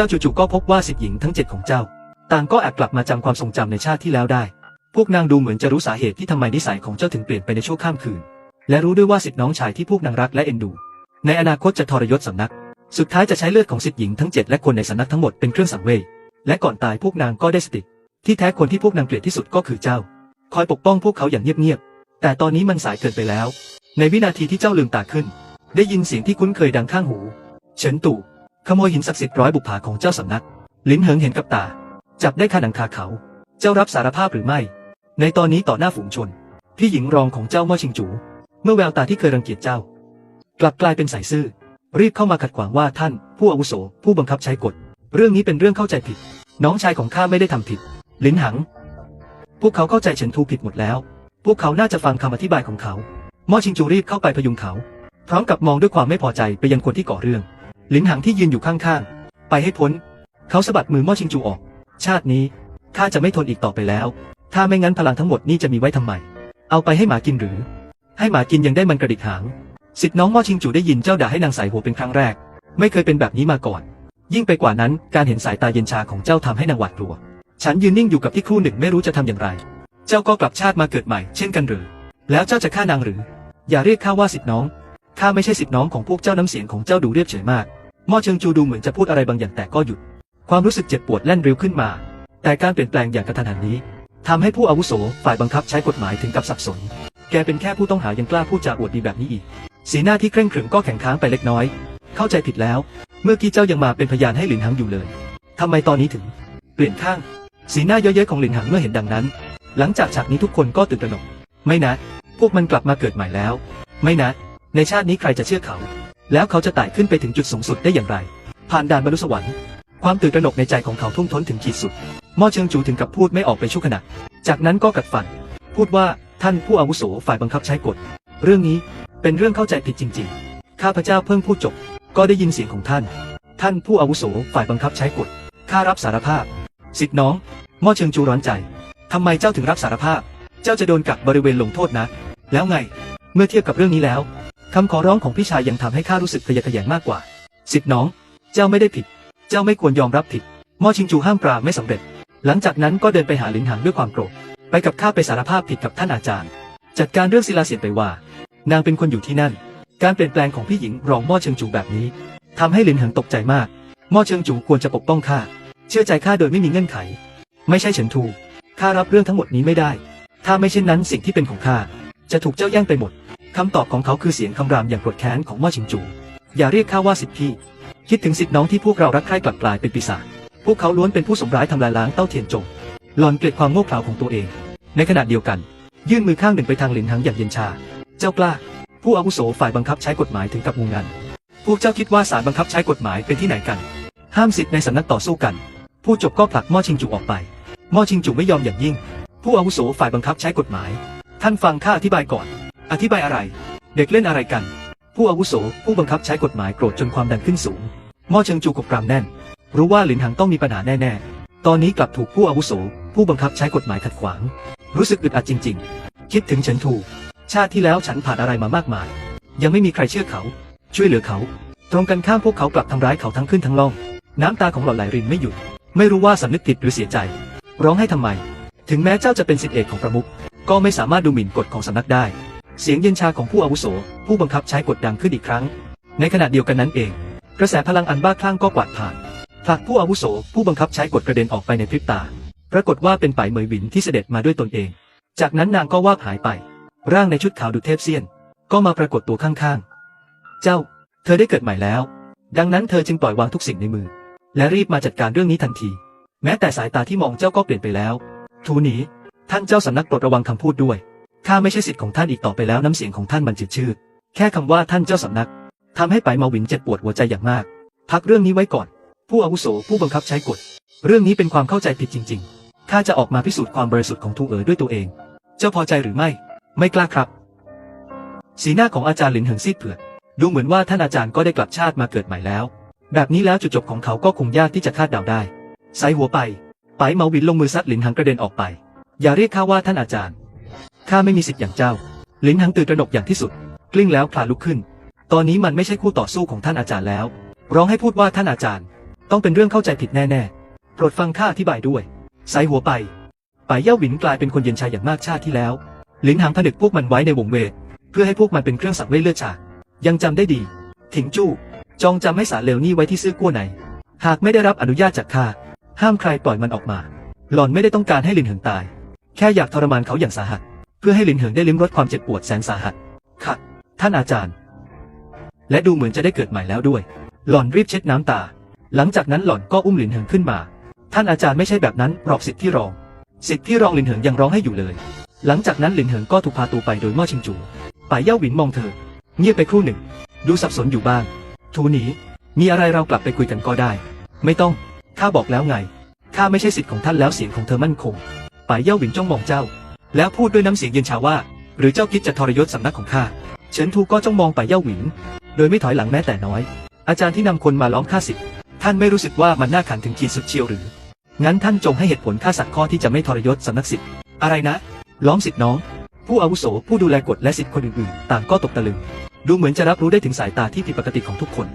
จ้าจู่ๆก็พบว่าสิทธิหญิงทั้งเจ็ดของเจ้า ต่างก็แอบกลับมาจำความทรงจำในชาติที่แล้วได้ พวกนางดูเหมือนจะรู้สาเหตุที่ทำไมนิสัยของเจ้าถึงเปลี่ยนไปในชั่วข้ามคืน และรู้ด้วยว่าสิทธิน้องชายที่พวกนางรักและเอ็นดู ในอนาคตจะทรยศสำนัก สุดท้ายจะใช้เลือดของสิทธิหญิงทั้งเจ็ดและคนในสำนักทั้งหมดเป็นเครื่องสังเวยและก่อนตายพวกนางก็ได้สติที่แท้คนที่พวกนางเกลียดที่สุดก็คือเจ้า คอยปกป้องพวกเขาอย่างเงียบๆแต่ตอนนี้มันสายเกินไปแล้ว ในวินาทีที่เจ้าลืมตาขึ้น ได้ยินเสียงที่คุ้นเคยดังข้างหู เฉินตู่ ขโมยหินศักดิ์สิทธิ์ร้อยบุปผาของเจ้าสำนัก ลิ้นเหิงเห็นกับตา จับได้คาหนังคาเขา เจ้ารับสารภาพหรือไม่ ในตอนนี้ต่อหน้าฝูงชน พี่หญิงรองของเจ้าม่อชิงจู เมื่อแววตาที่เคยรังเกียจเจ้า กลับกลายเป็นใสซื่อ รีบเข้ามาขัดขวางว่าท่าน ผู้อาวุโส ผู้บังคับใช้กฎ เรื่องนี้เป็นเรื่องเข้าใจผิด น้องชายของข้าไม่ได้ทำผิด ลิ้นหัง พวกเขาเข้าใจเฉินทูผิดหมดแล้ว พวกเขาน่าจะฟังคำอธิบายของเขาม่อชิงจูรีบเข้าไปพยุงเขา พร้อมกับมองด้วยความไม่พอใจไปยังคนที่ก่อเรื่อง ลิ้นหังที่ยืนอยู่ข้างๆ ไปให้พ้น เขาสะบัดมือม่อชิงจูออก ชาตินี้ข้าจะไม่ทนอีกต่อไปแล้ว ถ้าไม่งั้นพลังทั้งหมดนี่จะมีไว้ทำไม เอาไปให้หมากินหรือ ให้หมากินยังได้มันกระดิกหาง สิทธิน้องม่อชิงจูได้ยินเจ้าด่าให้นางสายหัวเป็นครั้งแรก ไม่เคยเป็นแบบนี้มาก่อน ยิ่งไปกว่านั้นการเห็นสายตาเย็นชาของเจ้าทำให้นางหวาดกลัว ฉันยืนนิ่งอยู่กับที่ครู่หนึ่งไม่รู้จะทำอย่างไร เจ้าก็กลับชาติมาเกิดใหม่ เช่นกันหรือ แล้วเจ้าจะฆ่านางหรือ อย่าเรียกข้าว่าสิทธิน้อง ข้าไม่ใช่สิทธิน้องของพวกเจ้าน้ำเสียงของเจ้าดูเรียบเฉยมาก มอเชิงจูดูเหมือนจะพูดอะไรบางอย่างแต่ก็หยุด ความรู้สึกเจ็บปวดแล่นเร็วขึ้นมา แต่การเปลี่ยนแปลงอย่างกระทันหันนี้ทำให้ผู้อาวุโสฝ่ายบังคับใช้กฎหมายถึงกับสับสน แกเป็นแค่ผู้ต้องหายังกล้าพูดจาอวดดีแบบนี้อีก สีหน้าที่เคร่งขรึมก็แข็งค้างไปเล็กน้อย เข้าใจผิดแล้ว เมื่อกี้เจ้ายังมาเป็นพยานให้หลินหังอยู่เลยทำไมตอนนี้ถึง เปลี่ยนข้าง สีหน้าเย้ยๆของหลินหังเมื่อเห็นดังนั้น หลังจากฉากนี้ทุกคนก็ตื่นตระหนก ไม่นะ พวกมันกลับมาเกิดใหม่แล้ว ไม่นะ ในชาตินี้ใครจะเชื่อเขา แล้วเขาจะไต่ขึ้นไปถึงจุดสูงสุดได้อย่างไร ผ่านด่านมนุษย์สวรรค์ ความตื่นตระหนกในใจของเขาทุ่มท้นถึงขีดสุดม่อเชิงจูถึงกับพูดไม่ออกไปชั่วขณะ จากนั้นก็กัดฟัน พูดว่าท่านผู้อาวุโสฝ่ายบังคับใช้กฎ เรื่องนี้เป็นเรื่องเข้าใจผิดจริง ๆ ข้าพเจ้าเพิ่งพูดจบ ก็ได้ยินเสียงของท่าน ท่านผู้อาวุโสฝ่ายบังคับใช้กฎ ข้ารับสารภาพ สิทธิน้องม่อเชิงจูร้อนใจทำไมเจ้าถึงรับสารภาพ เจ้าจะโดนกักบริเวณลงโทษนะ แล้วไง เมื่อเทียบกับเรื่องนี้แล้ว คำขอร้องของพี่ชายยังทำให้ข้ารู้สึกขยะแขยงมากกว่า สิทธิน้อง เจ้าไม่ได้ผิด เจ้าไม่ควรยอมรับผิดม่อชิงจูห้ามปรามไม่สำเร็จ หลังจากนั้นก็เดินไปหาลินหังด้วยความโกรธ ไปกับข้าไปสารภาพผิดกับท่านอาจารย์ จัดการเรื่องศิลาเสียนไปว่า นางเป็นคนอยู่ที่นั่น การเปลี่ยนแปลงของพี่หญิงรองม่อเชิงจูแบบนี้ทำให้ลินหังตกใจมากม่อเชิงจูควรจะปกป้องข้า เชื่อใจข้าโดยไม่มีเงื่อนไข ไม่ใช่เฉินทูข้ารับเรื่องทั้งหมดนี้ไม่ได้ ถ้าไม่เช่นนั้นสิ่งที่เป็นของข้าจะถูกเจ้าแย่งไปหมด คำตอบของเขาคือเสียงคำรามอย่างโกรธแค้นของม่อชิงจู อย่าเรียกข้าว่าสิทธิพี่ คิดถึงสิทธิน้องที่พวกเรารักใคร่กลับกลายเป็นปีศาจ พวกเขาล้วนเป็นผู้สมร้ายทำลายล้างเต้าเทียนจง หลอนเกลียดความโง่เขลาของตัวเอง ในขณะเดียวกัน ยื่นมือข้างหนึ่งไปทางหลินหังอย่างเย็นชา เจ้ากล้า ผู้อาวุโสฝ่ายบังคับใช้กฎหมายถึงกับงูงัน พวกเจ้าคิดว่าศาลบังคับใช้กฎหมายเป็นที่ไหนกัน ห้ามสิทธิ์ในสำนักต่อสู้กัน ผู้จบก็ผลักม่อชิงจูออกไป ม่อชิงจูไม่ยอมอย่างยิ่ง ผู้อาวุโสฝ่ายบังคับใช้กฎหมาย ท่านฟังข้าอธิบายก่อน อธิบายอะไร เด็กเล่นอะไรกัน ผู้อาวุโส ผู้บังคับใช้กฎหมายโกรธจนความดันขึ้นสูงม่อเชิงจูกบกรามแน่น รู้ว่าหลินหังต้องมีปัญหาแน่ๆ ตอนนี้กลับถูกผู้อาวุโส ผู้บังคับใช้กฎหมายขัดขวาง รู้สึกอึดอัดจริง ๆ คิดถึงเฉินทู ชาติที่แล้วฉันผ่านอะไรมามากมาย ยังไม่มีใครเชื่อเขา ช่วยเหลือเขา ตรงกันข้ามพวกเขากลับทำร้ายเขาทั้งขึ้นทั้งล่อง น้ำตาของหล่อนไหลรินไม่หยุด ไม่รู้ว่าสำนึกผิดหรือเสียใจ ร้องให้ทำไม ถึงแม้เจ้าจะเป็นสิทธิเอกของประมุขก็ไม่สามารถดูหมิ่นกฎของสำนักได้ เสียงเย็นชาของผู้อาวุโส ผู้บังคับใช้กฎดังขึ้นอีกครั้ง ในขณะเดียวกันนั้นเอง กระแสพลังอันบ้าคลั่งก็กวาดผ่านผลักผู้อาวุโส ผู้บังคับใช้กฎกระเด็นออกไปในพริบตา ปรากฏว่าเป็นป่ายเหมยหวินที่เสด็จมาด้วยตนเอง จากนั้นนางก็วาบหายไป ร่างในชุดขาวดุเทพเซียน ก็มาปรากฏตัวข้างๆ เจ้า เธอได้เกิดใหม่แล้ว ดังนั้นเธอจึงปล่อยวางทุกสิ่งในมือ และรีบมาจัดการเรื่องนี้ทันที แม้แต่สายตาที่มองเจ้าก็เปลี่ยนไปแล้ว ทูหนีท่านเจ้าสำนักโปรดระวังคำพูดด้วย ข้าไม่ใช่สิทธิ์ของท่านอีกต่อไปแล้วน้ำเสียงของท่านมันจืดชืดแค่คำว่าท่านเจ้าสำนักทำให้ไปมาวินเจ็บปวดหัวใจอย่างมาก พักเรื่องนี้ไว้ก่อน ผู้อาวุโสผู้บังคับใช้กฎ เรื่องนี้เป็นความเข้าใจผิดจริง ๆ ข้าจะออกมาพิสูจน์ความบริสุทธิ์ของทูเอ๋อด้วยตัวเอง เจ้าพอใจหรือไม่ ไม่กล้าครับ สีหน้าของอาจารย์หลินเหิงซีดเผือด ดูเหมือนว่าท่านอาจารย์ก็ได้กลับชาติมาเกิดใหม่แล้ว แบบนี้แล้วจุดจบของเขาก็คงยากที่จะคาดเดาได้ใส่หัวไป ไปเมาวินลงมือซัดหลินหังกระเด็นออกไป อย่าเรียกข้าว่าท่านอาจารย์ ข้าไม่มีสิทธิ์อย่างเจ้า ลินหังตื่นตระหนกอย่างที่สุด กลิ้งแล้วคลานลุกขึ้น ตอนนี้มันไม่ใช่คู่ต่อสู้ของท่านอาจารย์แล้ว ร้องให้พูดว่าท่านอาจารย์ ต้องเป็นเรื่องเข้าใจผิดแน่ๆ โปรดฟังข้าอธิบายด้วย สายหัวไปป่ายเย่าหวินกลายเป็นคนเย็นชาอย่างมากชาติที่แล้ว ลินหางผนึกพวกมันไว้ในวงเวท เพื่อให้พวกมันเป็นเครื่องสังเวยเลือดฉาก ยังจำได้ดี ถิงจู้ จองจำให้สาเลวนี่ไว้ที่ซื่อกั้วไหน หากไม่ได้รับอนุญาตจากข้า ห้ามใครปล่อยมันออกมา หล่อนไม่ได้ต้องการให้ลินเหิงตาย แค่อยากทรมานเขาอย่างสาหัส เพื่อให้ลินเหิงได้ลิ้มรสความเจ็บปวดแสนสาหัส ค่ะ ท่านอาจารย์ และดูเหมือนจะได้เกิดใหม่แล้วด้วย หล่อนรีบเช็ดน้ำตา หลังจากนั้นหล่อนก็อุ้มหลินเหิงขึ้นมา ท่านอาจารย์ไม่ใช่แบบนั้นหรอกสิทธิ์ที่รอง สิทธิ์ที่รองหลินเหิงยังร้องให้อยู่เลย หลังจากนั้นหลินเหิงก็ถูกพาตัวไปโดยม่อชิงจูป่ายเย่าหวินมองเธอ เงียบไปครู่หนึ่ง ดูสับสนอยู่บ้าง ทูหนีมีอะไรเรากลับไปคุยกันก็ได้ ไม่ต้อง ข้าบอกแล้วไง ข้าไม่ใช่สิทธิ์ของท่านแล้วเสียงของเธอมั่นคงป่ายเย่าหวินจ้องมองเจ้า แล้วพูดด้วยน้ำเสียงเย็นชาว่า หรือเจ้าคิดจะทรยศสำนักของข้าเฉินทูก็จ้องมองป่ายเย่าหวิน โดยไม่ถอยหลังแม้แต่น้อย อาจารย์ที่นำคนมาล้อมข้าสิทธิ์ท่านไม่รู้สึกว่ามันน่าขันถึงขีดสุดเชียวหรือ งั้นท่านจงให้เหตุผลข้าสักข้อที่จะไม่ทรยศสำนักสิทธิ์อะไรนะ ล้อมสิทธิ์น้อง ผู้อาวุโสผู้ดูแลกฎและสิทธิ์คนอื่นๆ ต่างก็ตกตะลึง ดูเหมือนจะรับรู้ได้ถึงสายตาที่ผิดปกติของทุกคน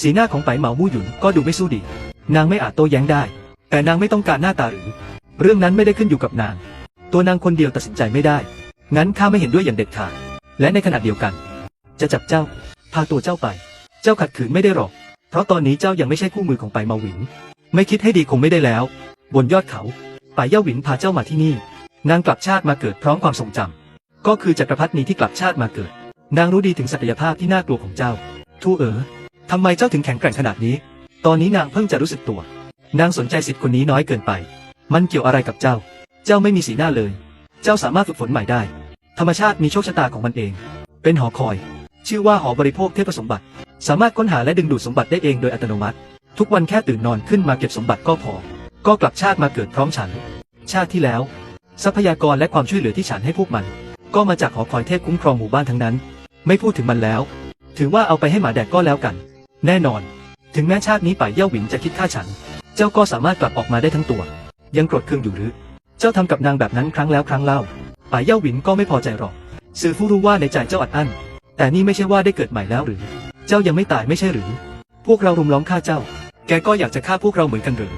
สีหน้าของไปเหมามู่หยุนก็ดูไม่สู้ดี นางไม่อาจโต้แย้งได้ แต่นางไม่ต้องการหน้าตาหรือ เรื่องนั้นไม่ได้ขึ้นอยู่กับนาง ตัวนางคนเดียวตัดสินใจไม่ได้ งั้นข้าไม่เห็นด้วยอย่างเด็ดขาด และในขณะเดียวกัน จะจับเจ้า พาตัวเจ้าไป เจ้าขัดขืนไม่ได้หรอก เพราะตอนนี้เจ้ายังไม่ใช่คู่มือของไปมาหวิน ไม่คิดให้ดีคงไม่ได้แล้ว บนยอดเขาป่าเย่าหวินพาเจ้ามาที่นี่ นางกลับชาติมาเกิดพร้อมความทรงจำก็คือจักรพรรดินีที่กลับชาติมาเกิด นางรู้ดีถึงศักยภาพที่น่ากลัวของเจ้า ทูเอ๋อทำไมเจ้าถึงแข็งแกร่งขนาดนี้ ตอนนี้นางเพิ่งจะรู้สึกตัว นางสนใจสิทธิ์คนนี้น้อยเกินไป มันเกี่ยวอะไรกับเจ้า เจ้าไม่มีสีหน้าเลย เจ้าสามารถฝึกฝนใหม่ได้ ธรรมชาติมีโชคชะตาของมันเอง เป็นหอคอย ชื่อว่าหอบริโภคเทพสมบัติ สามารถค้นหาและดึงดูดสมบัติได้เองโดยอัตโนมัติ ทุกวันแค่ตื่นนอนขึ้นมาเก็บสมบัติก็พอ ก็กลับชาติมาเกิดพร้อมฉัน ชาติที่แล้ว ทรัพยากรและความช่วยเหลือที่ฉันให้พวกมัน ก็มาจากหอคอยเทพคุ้มครองหมู่บ้านทั้งนั้น ไม่พูดถึงมันแล้ว ถือว่าเอาไปให้หมาแดกก็แล้วกัน แน่นอน ถึงแม้ชาตินี้ป่ายเย่าหวินจะคิดฆ่าฉัน เจ้าก็สามารถกลับออกมาได้ทั้งตัว ยังโกรธเคืองอยู่หรือ เจ้าทำกับนางแบบนั้นครั้งแล้วครั้งเล่าป่ายเย่าหวินก็ไม่พอใจหรอกสื่อผู้รู้ว่าในใจเจ้าอัดอั้น แต่นี่ไม่ใช่ว่าได้เกิดใหม่แล้วหรือ เจ้ายังไม่ตายไม่ใช่หรือ พวกเรารุมล้อมฆ่าเจ้า แกก็อยากจะฆ่าพวกเราเหมือนกันหรือ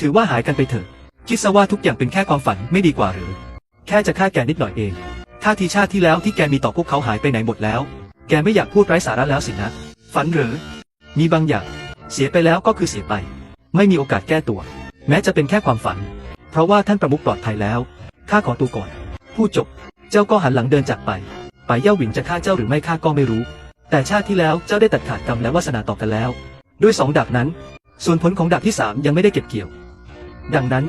ถือว่าหายกันไปเถอะ คิดซะว่าทุกอย่างเป็นแค่ความฝันไม่ดีกว่าหรือ แค่จะฆ่าแกนิดหน่อยเอง ท่าทีชาติที่แล้วที่แกมีต่อพวกเขาหายไปไหนหมดแล้ว แกไม่อยากพูดไร้สาระแล้วสินะ ฝันหรือ มีบางอย่าง เสียไปแล้วก็คือเสียไป ไม่มีโอกาสแก้ตัว แม้จะเป็นแค่ความฝัน ราะว่าท่านประมุขปลอดภัยแล้ว ข้าขอตัวก่อน พูดจบ เจ้าก็หันหลังเดินจากไป ไปเย่าหวินจะฆ่าเจ้าหรือไม่ฆ่าก็ไม่รู้ แต่ชาติที่แล้วเจ้าได้ตัดขาดกรรมและวาสนาต่อกันแล้ว ด้วยสองดาบนั้น ส่วนผลของดาบที่สามยังไม่ได้เก็บเกี่ยว ดังนั้น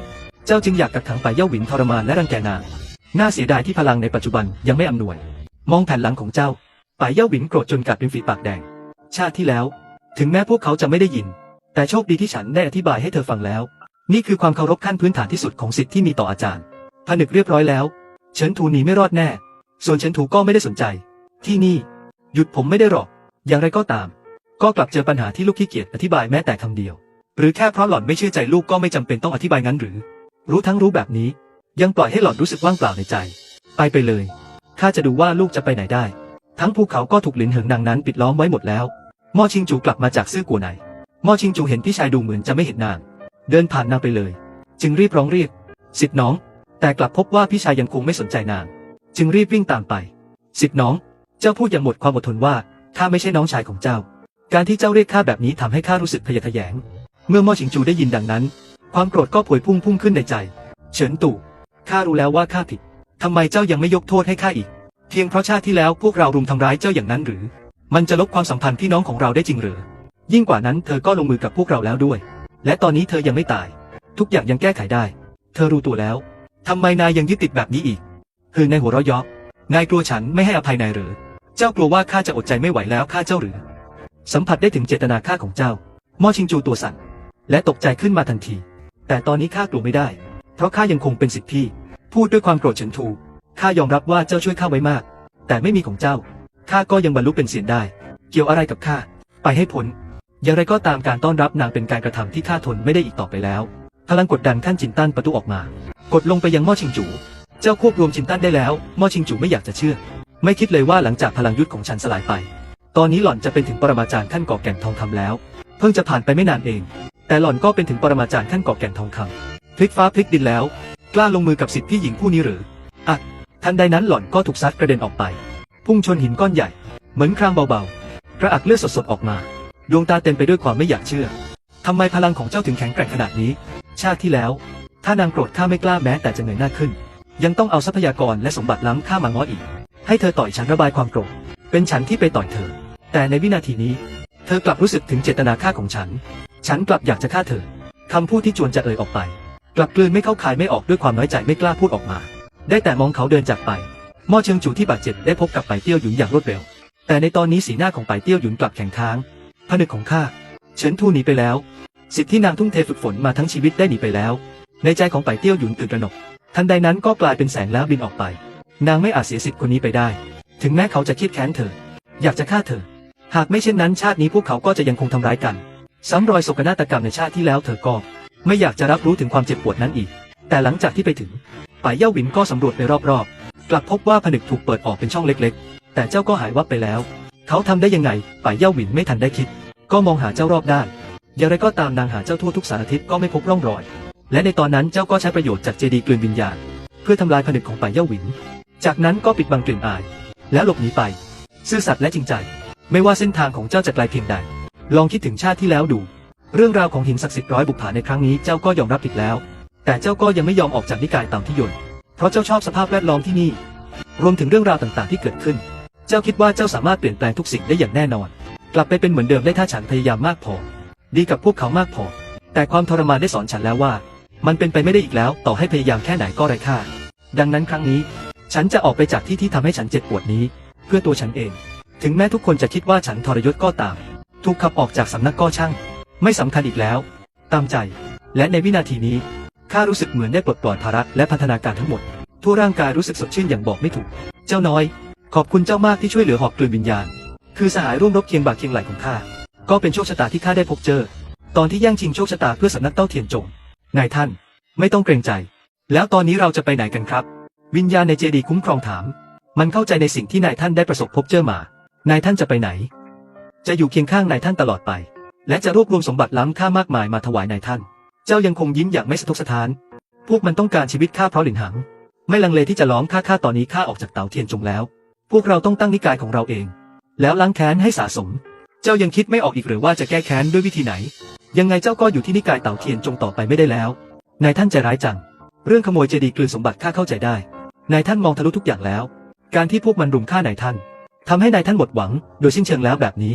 เจ้าจึงอยากกักขังไปเย่าหวินทรมานและรังแกนางน่าเสียดายที่พลังในปัจจุบันยังไม่อำนวย มองแผ่นหลังของเจ้าไปเย่าหวินโกรธจนกัดเป็นฝีปากแดง ชาติที่แล้ว ถึงแม้พวกเขาจะไม่ได้ยิน แต่โชคดีที่ฉันได้อธิบายให้เธอฟังแล้ว นี่คือความเคารพขั้นพื้นฐานที่สุดของสิทธิ์ที่มีต่ออาจารย์ผนึกเรียบร้อยแล้ว เฉินทูหนีไม่รอดแน่ ส่วนเฉินทูก็ไม่ได้สนใจ ที่นี่ หยุดผมไม่ได้หรอก อย่างไรก็ตาม ก็กลับเจอปัญหาที่ลูกขี้เกียจอธิบายแม้แต่คำเดียว หรือแค่เพราะหล่อนไม่เชื่อใจลูกก็ไม่จำเป็นต้องอธิบายงั้นหรือ รู้ทั้งรู้แบบนี้ ยังปล่อยให้หล่อนรู้สึกว่างเปล่าในใจ ไปไปเลยข้าจะดูว่าลูกจะไปไหนได้ ทั้งภูเขาก็ถูกหลินเหิงนางนั้นปิดล้อมไว้หมดแล้วม่อชิงจูกลับมาจากซื่อกัวไหนม่อชิงจูเห็นพี่ชายดูเหมือนจะไม่เห็นนาง เดินผ่านนางไปเลย จึงรีบร้องเรียกสิทธิ์น้อง แต่กลับพบว่าพี่ชายยังคงไม่สนใจนาง จึงรีบวิ่งตามไป สิทธิ์น้อง เจ้าพูดอย่างหมดความอดทนว่าข้าไม่ใช่น้องชายของเจ้า การที่เจ้าเรียกข้าแบบนี้ทำให้ข้ารู้สึกพยาทะแยง เมื่อม่อชิงจูได้ยินดังนั้น ความโกรธก็พวยพุ่งพุ่งขึ้นในใจ เฉินตู่ข้ารู้แล้วว่าข้าผิดทำไมเจ้ายังไม่ยกโทษให้ข้าอีก เพียงเพราะชาติที่แล้วพวกเรารุมทำร้ายเจ้าอย่างนั้นหรือ มันจะลบความสัมพันธ์พี่น้องของเราได้จริงหรือ ยิ่งกว่านั้นเธอก็ลงมือกับพวกเราแล้วด้วย และตอนนี้เธอยังไม่ตาย ทุกอย่างยังแก้ไขได้ เธอรู้ตัวแล้วทำไมนายยังยึดติดแบบนี้อีกคือนายหัวเราะเยาะนายกลัวฉันไม่ให้อภัยนายหรือ เจ้ากลัวว่าข้าจะอดใจไม่ไหวแล้วข้าเจ้าหรือ สัมผัสได้ถึงเจตนาฆ่าของเจ้า ม่อชิงจูตัวสั่น และตกใจขึ้นมาทันที แต่ตอนนี้ข้ากลัวไม่ได้ เพราะข้ายังคงเป็นสิทธิพี่ พูดด้วยความโกรธเฉินทูข้ายอมรับว่าเจ้าช่วยข้าไว้มาก แต่ไม่มีของเจ้า ข้าก็ยังบรรลุเป็นเสียนได้ เกี่ยวอะไรกับข้า ไปให้พ้น อย่างไรก็ตามการต้อนรับนางเป็นการกระทำที่ข้าทนไม่ได้อีกต่อไปแล้ว พลังกดดันขั้นจินตันประตูออกมา กดลงไปยังหม้อชิงจู เจ้าควบรวมจินตันได้แล้วหม้อชิงจูไม่อยากจะเชื่อ ไม่คิดเลยว่าหลังจากพลังยุทธของฉันสลายไป ตอนนี้หล่อนจะเป็นถึงปรมาจารย์ขั้นก่อแก่งทองคำแล้ว เพิ่งจะผ่านไปไม่นานเอง แต่หล่อนก็เป็นถึงปรมาจารย์ขั้นกอบแก่นทองคำพลิกฟ้าพลิกดินแล้ว กล้าลงมือกับสิทธิพี่หญิงผู้นี้หรืออะทันใดนั้นหล่อนก็ถูกซัดกระเด็นออกไป พุ่งชนหินก้อนใหญ่ เหมือนครางเบาๆกระอักเลือดสดๆออกมา ดวงตาเต็มไปด้วยความไม่อยากเชื่อ ทำไมพลังของเจ้าถึงแข็งแกร่งขนาดนี้ ชาติที่แล้ว ถ้านางโกรธข้าไม่กล้าแม้แต่จะเงยหน้าขึ้น ยังต้องเอาทรัพยากรและสมบัติล้ำข้ามาง้ออีก ให้เธอต่อยฉันระบายความโกรธ เป็นฉันที่ไปต่อยเธอ แต่ในวินาทีนี้ เธอกลับรู้สึกถึงเจตนาฆ่าของฉัน ฉันกลับอยากจะฆ่าเธอ คำพูดที่จวนจะเอ่ยออกไป กลับกลืนไม่เข้าคายไม่ออกด้วยความน้อยใจไม่กล้าพูดออกมา ได้แต่มองเขาเดินจากไปหม้อเชิงจูที่บาดเจ็บได้พบกับไปเตี้ยวหยุนอย่างรวดเร็ว แต่ในตอนนี้สีหน้าของไปเตี้ยวหยุนกลับแข็งค้าง ผนึกของข้าเฉินทูหนีไปแล้ว สิทธิที่นางทุ่มเทฝึกฝนมาทั้งชีวิตได้หนีไปแล้ว ในใจของไปเตี้ยวหยุนตื่นตระหนก ทันใดนั้นก็กลายเป็นแสงแล้วบินออกไป นางไม่อาจเสียสิทธิ์คนนี้ไปได้ ถึงแม้เขาจะคิดแค้นเธอ อยากจะฆ่าเธอ หากไม่เช่นนั้นชาตินี้พวกเขาก็จะยังคงทำร้ายกัน ซ้ำรอยโศกนาฏกรรมในชาติที่แล้วเธอก็ ไม่อยากจะรับรู้ถึงความเจ็บปวดนั้นอีก แต่หลังจากที่ไปถึงป่ายเย่าหวินก็สำรวจไปรอบๆ กลับพบว่าผนึกถูกเปิดออกเป็นช่องเล็กๆ แต่เจ้าก็หายวับไปแล้ว เขาทำได้ยังไงป่ายเย่าหวินไม่ทันได้คิด ก็มองหาเจ้ารอบด้านอย่างไรก็ตามนางหาเจ้าทั่วทุกสารทิศก็ไม่พบร่องรอย และในตอนนั้นเจ้าก็ใช้ประโยชน์จากเจดีย์กลืนวิญญาณ เพื่อทำลายผนึกของป่ายเย่าหวิน จากนั้นก็ปิดบังกลิ่นอาย แล้วหลบหนีไป ซื่อสัตย์และจริงใจ ไม่ว่าเส้นทางของเจ้าจะไกลเพียงใด ลองคิดถึงชาติที่แล้วดู เรื่องราวของหินศักดิ์สิทธิ์ร้อยบุปผาในครั้งนี้เจ้าก็ยอมรับผิดแล้ว แต่เจ้าก็ยังไม่ยอมออกจากนิกายต่าที่ยนเพราะเจ้าชอบสภาพแวดล้อมที่นี่ รวมถึงเรื่องราวต่างๆที่เกิดขึ้น เจ้าคิดว่าเจ้าสามารถเปลี่ยนแปลงทุกสิ่งได้อย่างแน่นอน กลับไปเป็นเหมือนเดิมได้ถ้าฉันพยายามมากพอ ดีกับพวกเขามากพอ แต่ความทรมานได้สอนฉันแล้วว่า มันเป็นไปไม่ได้อีกแล้ว ต่อให้พยายามแค่ไหนก็ไร้ค่า ดังนั้นครั้งนี้ ฉันจะออกไปจากที่ที่ทำให้ฉันเจ็บปวดนี้ เพื่อตัวฉันเอง ถึงแม้ทุกคนจะคิดว่าฉันทรยศก็ตาม ถูกขับออกจากสำนักก็ช่าง ไม่สำคัญอีกแล้ว ตามใจ และในวินาทีนี้ข้ารู้สึกเหมือนได้ปลดปล่อยภาระและพัฒนาการทั้งหมด ทั่วร่างกายรู้สึกสดชื่นอย่างบอกไม่ถูก เจ้าน้อย ขอบคุณเจ้ามากที่ช่วยเหลือหอกกลืนวิญญาณ คือสหายร่วมรบเคียงบ่าเคียงไหลของข้า ก็เป็นโชคชะตาที่ข้าได้พบเจอ ตอนที่แย่งชิงโชคชะตาเพื่อสำนักเต้าเทียนจง นายท่าน ไม่ต้องเกรงใจ แล้วตอนนี้เราจะไปไหนกันครับ วิญญาณในเจดีคุ้มครองถาม มันเข้าใจในสิ่งที่นายท่านได้ประสบพบเจอมา นายท่านจะไปไหน จะอยู่เคียงข้างนายท่านตลอดไป และจะรวบรวมสมบัติล้ำค่ามากมายมาถวายนายท่าน เจ้ายังคงยิ้มอย่างไม่สะทกสะท้าน พวกมันต้องการชีวิตข้าเพราะหลินหัง ไม่ลังเลที่จะล้อมข้าข้าตอนนี้ข้าออกจากเตาเทียนจงแล้ว พวกเราต้องตั้งนิกายของเราเอง แล้วล้างแค้นให้สะสม เจ้ายังคิดไม่ออกอีกหรือว่าจะแก้แค้นด้วยวิธีไหน ยังไงเจ้าก็อยู่ที่นิกายเต๋าเทียนจงต่อไปไม่ได้แล้ว นายท่านใจร้ายจัง เรื่องขโมยเจดีย์กลืนสมบัติข้าเข้าใจได้ นายท่านมองทะลุทุกอย่างแล้ว การที่พวกมันรุมฆ่านายท่านทำให้นายท่านหมดหวัง โดยสิ้นเชิงแล้วแบบนี้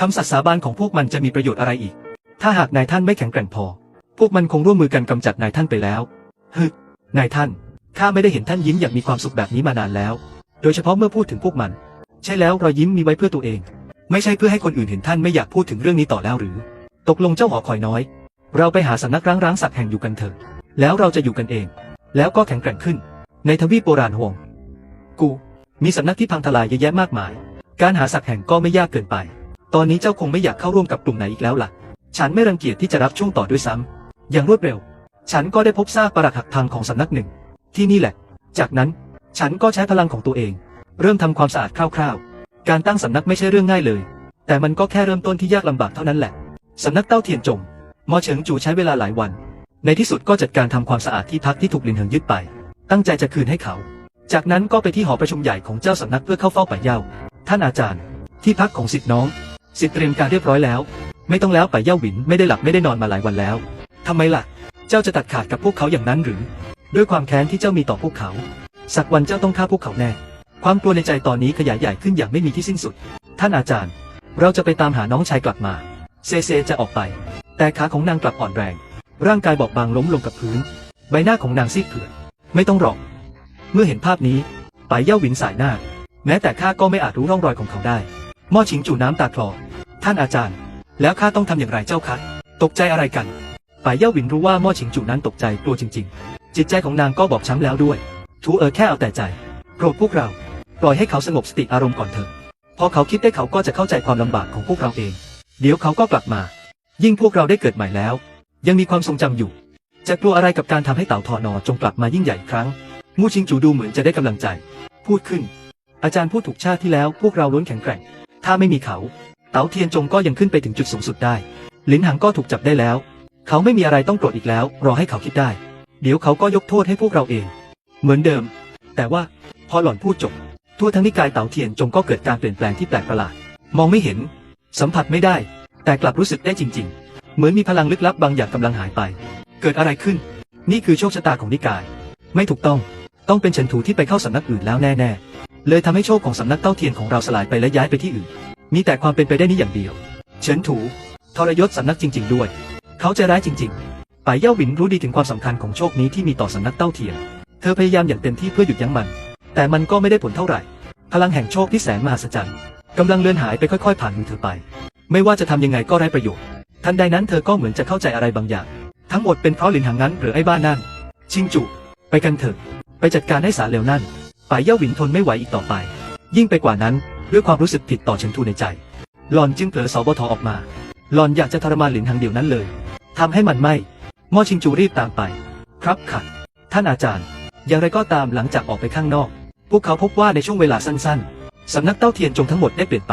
คำสัตย์สาบานของพวกมันจะมีประโยชน์อะไรอีก ถ้าหากนายท่านไม่แข็งแกร่งพอ พวกมันคงร่วมมือกันกำจัดนายท่านไปแล้วฮึนายท่านข้าไม่ได้เห็นท่านยิ้มอย่างมีความสุขแบบนี้มานานแล้ว โดยเฉพาะเมื่อพูดถึงพวกมัน ใช่แล้วรอยยิ้มมีไว้เพื่อตัวเอง ไม่ใช่เพื่อให้คนอื่นเห็นท่านไม่อยากพูดถึงเรื่องนี้ต่อแล้วหรือ ตกลงเจ้าหอคอยน้อย เราไปหาสำนักร้างร้างสักแห่งอยู่กันเถอะแล้วเราจะอยู่กันเอง แล้วก็แข็งแกร่งขึ้น ในทวีปโบราณห่วง กู มีสำนักที่พังทลายเยอะแยะมากมาย การหาสักแห่งก็ไม่ยากเกินไป ตอนนี้เจ้าคงไม่อยากเข้าร่วมกับกลุ่มไหนอีกแล้วล่ะ ฉันไม่รังเกียจที่จะรับช่วงต่อด้วยซ้ำอย่างรวดเร็ว ฉันก็ได้พบซากปรักหักพังของสำนักหนึ่ง ที่นี่แหละ จากนั้น ฉันก็ใช้พลังของตัวเอง เริ่มทำความสะอาดคร่าวๆ การตั้งสำนักไม่ใช่เรื่องง่ายเลย แต่มันก็แค่เริ่มต้นที่ยากลำบากเท่านั้นแหละ สำนักเต้าเทียนจงมอเฉิงจูใช้เวลาหลายวัน ในที่สุดก็จัดการทำความสะอาดที่พักที่ถูกลินเหิงยึดไป ตั้งใจจะคืนให้เขา จากนั้นก็ไปที่หอประชุมใหญ่ของเจ้าสำนักเพื่อเข้าเฝ้าป่าเย่า ท่านอาจารย์ ที่พักของสิทธิน้อง สิทธิเตรียมการเรียบร้อยแล้ว ไม่ต้องแล้วป่าเย่าหวินไม่ได้หลับไม่ได้นอนมาหลายวันแล้วทำไมล่ะ เจ้าจะตัดขาดกับพวกเขาอย่างนั้นหรือ ด้วยความแค้นที่เจ้ามีต่อพวกเขา สักวันเจ้าต้องฆ่าพวกเขาแน่ ความกลัวในใจตอนนี้ขยายใหญ่ขึ้นอย่างไม่มีที่สิ้นสุด ท่านอาจารย์ เราจะไปตามหาน้องชายกลับมา เซเซจะออกไป แต่ขาของนางกลับอ่อนแรง ร่างกายบอบบางล้มลงกับพื้น ใบหน้าของนางซีดเผือดไม่ต้องหรอก เมื่อเห็นภาพนี้ปายเย่าหวินสายหน้า แม้แต่ข้าก็ไม่อาจรู้ร่องรอยของเขาได้ม้อฉิงจู่น้ำตาคลอ ท่านอาจารย์ แล้วข้าต้องทำอย่างไรเจ้าคะตกใจอะไรกันป่ายเย่าหวินรู้ว่าม้อฉิงจู่นั้นตกใจกลัวจริง ๆ จิตใจของนางก็บอบช้ำแล้วด้วย ทูเออแค่เอาแต่ใจโปรดพวกเรา ปล่อยให้เขาสงบสติอารมณ์ก่อนเถอะพอเขาคิดได้เขาก็จะเข้าใจความลำบากของพวกเราเอง เดี๋ยวเขาก็กลับมา ยิ่งพวกเราได้เกิดใหม่แล้ว ยังมีความทรงจำอยู่ จะกลัวอะไรกับการทำให้เต่าทอนอจงกลับมายิ่งใหญ่อีกครั้ง มู่ชิงจูดูเหมือนจะได้กำลังใจ พูดขึ้น อาจารย์พูดถูกชาติที่แล้วพวกเราล้วนแข็งแกร่ง ถ้าไม่มีเขา เต๋าเทียนจงก็ยังขึ้นไปถึงจุดสูงสุดได้ ลินหังก็ถูกจับได้แล้ว เขาไม่มีอะไรต้องโกรธอีกแล้ว รอให้เขาคิดได้ เดี๋ยวเขาก็ยกโทษให้พวกเราเอง เหมือนเดิม แต่ว่าพอหล่อนพูดจบ ทั่วทั้งนิกายเต๋าเทียนจงก็เกิดการเปลี่ยนแปลงที่แปลกประหลาด มองไม่เห็น สัมผัสไม่ได้ แต่กลับรู้สึกได้จริง ๆ เหมือนมีพลังลึกลับบางอย่างกำลังหายไป เกิดอะไรขึ้น นี่คือโชคชะตาของนิกาย ไม่ถูกต้อง ต้องเป็นเฉินถูที่ไปเข้าสำนักอื่นแล้วแน่ๆ เลยทำให้โชคของสำนักเต้าเทียนของเราสลายไปและย้ายไปที่อื่น มีแต่ความเป็นไปได้นี้อย่างเดียว เฉินถูทรยศสำนักจริง ๆ ด้วย เขาใจร้ายจริง ๆ ไปเย่าหวินรู้ดีถึงความสำคัญของโชคนี้ที่มีต่อสำนักเต้าเทียน เธอพยายามอย่างเต็มที่เพื่อหยุดยั้งมัน แต่มันก็ไม่ได้ผลเท่าไหร่ พลังแห่งโชคที่แสนมหัศจรรย์กำลังเลือนหายไปค่อยๆ ผ่านมือเธอไป ไม่ว่าจะทำยังไงก็ไร้ประโยชน์ ทันใดนั้นเธอก็เหมือนจะเข้าใจอะไรบางอย่าง ทั้งหมดเป็นเพราะหลินหังนั้นหรือไอ้บ้านนั่น ชิงจุ ไปกันเถอะ ไปจัดการให้สารเลวนั่นป่ายเย่าหวินทนไม่ไหวอีกต่อไป ยิ่งไปกว่านั้นด้วยความรู้สึกผิดต่อเฉินทูในใจ หลอนจึงเผลอสอบทออกมา หลอนอยากจะทรมานหลินหังเดียวนั้นเลยทำให้มันไม่ม่อชิงจูรีบตามไป ครับค่ะ ท่านอาจารย์ อย่างไรก็ตามหลังจากออกไปข้างนอก พวกเขาพบว่าในช่วงเวลาสั้นๆ สำนักเต้าเทียนจงทั้งหมดได้เปลี่ยนไป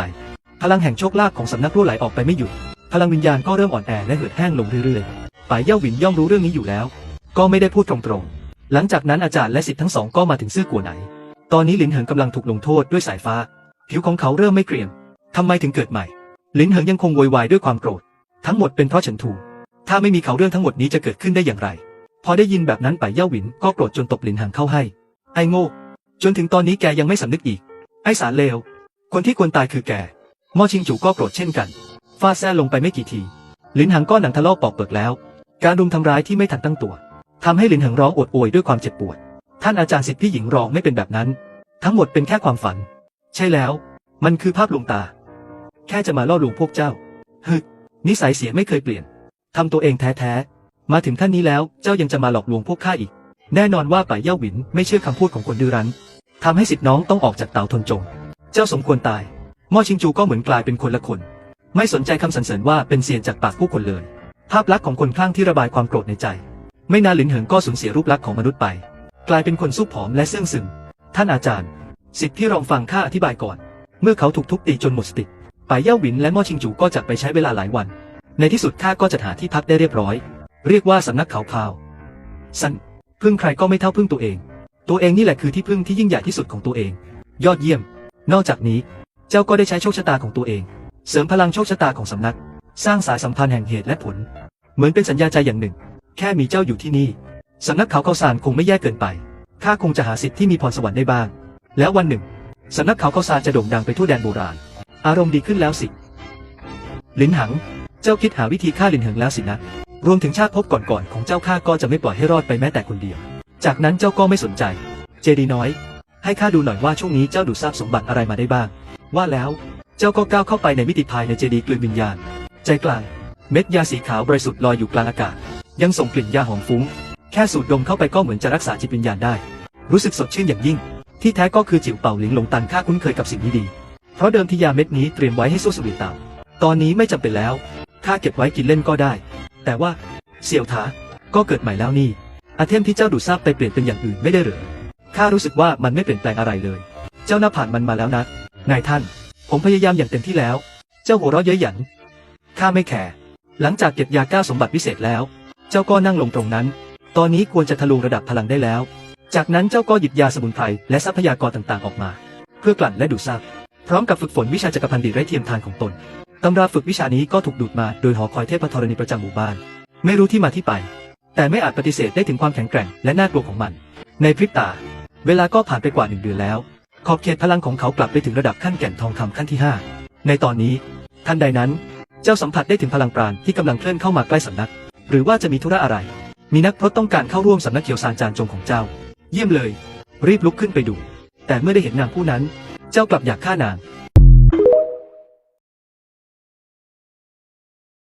พลังแห่งโชคลาภของสำนักรั่วไหลออกไปไม่หยุด พลังวิญญาณก็เริ่มอ่อนแอและเหือดแห้งลงเรื่อยๆป่ายเย่าหวินย่อมรู้เรื่องนี้อยู่แล้ว ก็ไม่ได้พูดตรงๆ หลังจากนั้นอาจารย์และศิษย์ทั้งสองก็มาถึงซื่อกัวไหน ตอนนี้หลินเหิงกำลังถูกลงโทษด้วยสายฟ้า ผิวของเขาเริ่มไม่เกรียมทำไมถึงเกิดใหม่ หลินเหิงยังคงโวยวายด้วยความโกรธ ทั้งหมดเป็นเพราะเฉินถูถ้าไม่มีเขาเรื่องทั้งหมดนี้จะเกิดขึ้นได้อย่างไร พอได้ยินแบบนั้นป่ายเย่าหวินก็โกรธจนตบหลินหังเข้าให้ ไอ้โง่ จนถึงตอนนี้แกยังไม่สำนึกอีก ไอ้สารเลว คนที่ควรตายคือแกม่อชิงจูก็โกรธเช่นกัน ฟาดแซ่ลงไปไม่กี่ที หลินหังก็หนังทะลอกปอกเปิกแล้ว การรุมทำร้ายที่ไม่ทันตั้งตัวทำให้หลินหังร้องโอดโอยด้วยความเจ็บปวด ท่านอาจารย์สิทธิ์พี่หญิงรองไม่เป็นแบบนั้น ทั้งหมดเป็นแค่ความฝัน ใช่แล้ว มันคือภาพลวงตา แค่จะมาล่อลวงพวกเจ้า ฮึ นิสัยเสียไม่เคยเปลี่ยนทำตัวเองแท้ๆ มาถึงขั้นนี้แล้วเจ้ายังจะมาหลอกลวงพวกข้าอีก แน่นอนว่าป่ายเย่าหวินไม่เชื่อคำพูดของคนดื้อรั้นทำให้สิทธิ์น้องต้องออกจากเต่าทนจงเจ้าสมควรตายม่อชิงจูก็เหมือนกลายเป็นคนละคน ไม่สนใจคำสรรเสริญว่าเป็นเสียงจากปากผู้คนเลย ภาพลักษณ์ของคนคลั่งที่ระบายความโกรธในใจ ไม่นานหลินเหิงก็สูญเสียรูปลักษณ์ของมนุษย์ไป กลายเป็นคนสู้ผอมและเสื่องซึม ท่านอาจารย์ สิทธิ์ที่รองฟังข้าอธิบายก่อน เมื่อเขาถูกทุบตีจนหมดสติป่ายเย่าหวินและม่อชิงจูก็จะไปใช้เวลาหลายวัน ในที่สุดข้าก็จัดหาที่พักได้เรียบร้อย เรียกว่าสำนักเขาพาวสันพึ่งใครก็ไม่เท่าพึ่งตัวเอง ตัวเองนี่แหละคือที่พึ่งที่ยิ่งใหญ่ที่สุดของตัวเอง ยอดเยี่ยม นอกจากนี้ เจ้าก็ได้ใช้โชคชะตาของตัวเอง เสริมพลังโชคชะตาของสำนัก สร้างสายสัมพันธ์แห่งเหตุและผล เหมือนเป็นสัญญาใจอย่างหนึ่ง แค่มีเจ้าอยู่ที่นี่สำนักเขาเขาสารคงไม่แย่เกินไปข้าคงจะหาสิทธิ์ที่มีพรสวรรค์ได้บ้าง แล้ววันหนึ่งสำนักเขาเขาสารจะโด่งดังไปทั่วแดนโบราณ อารมณ์ดีขึ้นแล้วสิ ลินหัง เจ้าคิดหาวิธีฆ่าลินเหิงแล้วสินะ รวมถึงชาติภพก่อนๆของเจ้าข้าก็จะไม่ปล่อยให้รอดไปแม้แต่คนเดียว จากนั้นเจ้าก็ไม่สนใจ เจดีน้อย ให้ข้าดูหน่อยว่าช่วงนี้เจ้าดูทราบสมบัติอะไรมาได้บ้าง ว่าแล้ว เจ้าก็ก้าวเข้าไปในมิติภายในเจดีย์กลืนวิญญาณ ใจกลาง เม็ดยาสีขาวบริสุทธิ์ลอยอยู่กลางอากาศ ยังส่งกลิ่นยาหอมฟุ้ง แค่สูดดมเข้าไปก็เหมือนจะรักษาจิตวิญญาณได้ รู้สึกสดชื่นอย่างยิ่ง ที่แท้ก็คือจิ๋วเป่าหลิงหลงตันข้าคุ้นเคยกับสิ่งนี้ดี เพราะเดิมที่ยาเม็ดนี้เตรียมไว้ให้สู้สวีตามตอนนี้ไม่จำเป็นแล้วข้าเก็บไว้กินเล่นก็ได้ แต่ว่าเสี่ยวถาก็เกิดใหม่แล้วนี่อาเทมที่เจ้าดูดซาบไปเปลี่ยนเป็นอย่างอื่นไม่ได้หรือข้ารู้สึกว่ามันไม่เปลี่ยนแปลงอะไรเลย เจ้าหน่าผ่านมันมาแล้วนะ นายท่าน ผมพยายามอย่างเต็มที่แล้ว เจ้าหัวเราะเย้ยหยันข้าไม่แคร์หลังจากเก็บยาก้าสมบัติพิเศษแล้ว เจ้าก็นั่งลงตรงนั้น ตอนนี้ควรจะทะลุระดับพลังได้แล้ว จากนั้นเจ้าก็หยิบยาสมุนไพรและทรัพยากรต่างๆออกมา เพื่อกลั่นและดูดซับพร้อมกับฝึกฝนวิชาจักรพันธ์ดีไร้เทียมทานของตน ตำราฝึกวิชานี้ก็ถูกดูดมาโดยหอคอยเทพธรณีประจำหมู่บ้าน ไม่รู้ที่มาที่ไป แต่ไม่อาจปฏิเสธได้ถึงความแข็งแกร่งและน่ากลัวของมัน ในพริบตา เวลาก็ผ่านไปกว่าหนึ่งเดือนแล้ว ขอบเขตพลังของเขากลับไปถึงระดับขั้นแก่นทองคำขั้นที่ 5 ในตอนนี้ทันใดนั้น เจ้าสัมผัสได้ถึงพลังปราณที่กำลังเคลื่อนเข้ามาใกล้สำนัก หรือว่าจะมีธุระอะไร มีนักพรตต้องการเข้าร่วมสำนักเขียวซานจานจงของเจ้า เยี่ยมเลย รีบลุกขึ้นไปดู แต่เมื่อได้เห็นนางผู้นั้น เจ้ากลับอยากฆ่านาง